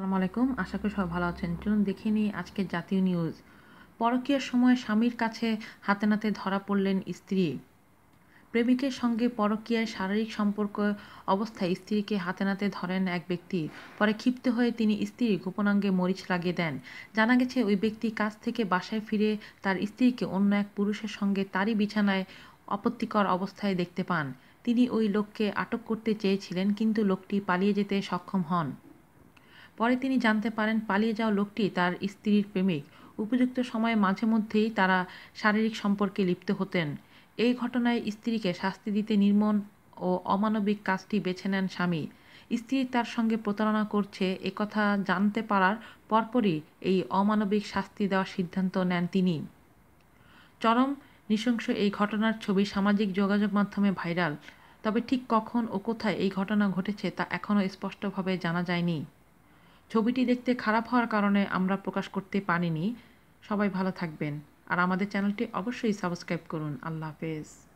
আসসালামু আলাইকুম। আশা করি সবাই ভালো আছেন। চলুন দেখে নিই আজকের জাতীয় নিউজ পরকীয়ার সময় স্বামীর কাছে হাতে নাতে ধরা পড়লেন স্ত্রী। প্রেমিকের সঙ্গে পরকীয়ায় শারীরিক সম্পর্ক অবস্থায় স্ত্রীকে হাতে নাতে ধরেন এক ব্যক্তি। পরে ক্ষিপ্ত হয়ে তিনি স্ত্রীর গোপনাঙ্গে মরিচ লাগিয়ে দেন। জানা গেছে, ওই ব্যক্তি কাছ থেকে বাসায় ফিরে তার স্ত্রীকে অন্য এক পুরুষের সঙ্গে তারই বিছানায় আপত্তিকর অবস্থায় দেখতে পান। তিনি ওই লোককে আটক করতে চেয়েছিলেন, কিন্তু লোকটি পালিয়ে যেতে সক্ষম হন। পরে তিনি জানতে পারেন পালিয়ে যাওয়া লোকটি তার স্ত্রীর প্রেমিক। উপযুক্ত সময়ে মাঝে মধ্যেই তারা শারীরিক সম্পর্কে লিপ্ত হতেন। এই ঘটনায় স্ত্রীকে শাস্তি দিতে নির্মম ও অমানবিক কাজটি বেছে নেন স্বামী। স্ত্রী তার সঙ্গে প্রতারণা করছে একথা জানতে পারার পরপরই এই অমানবিক শাস্তি দেওয়ার সিদ্ধান্ত নেন তিনি। চরম নৃশংস এই ঘটনার ছবি সামাজিক যোগাযোগ মাধ্যমে ভাইরাল। তবে ঠিক কখন ও কোথায় এই ঘটনা ঘটেছে তা এখনও স্পষ্টভাবে জানা যায়নি। ছবিটি দেখতে খারাপ হওয়ার কারণে আমরা প্রকাশ করতে পারিনি। সবাই ভালো থাকবেন। আর আমাদের চ্যানেলটি অবশ্যই সাবস্ক্রাইব করুন। আল্লাহ হাফেজ।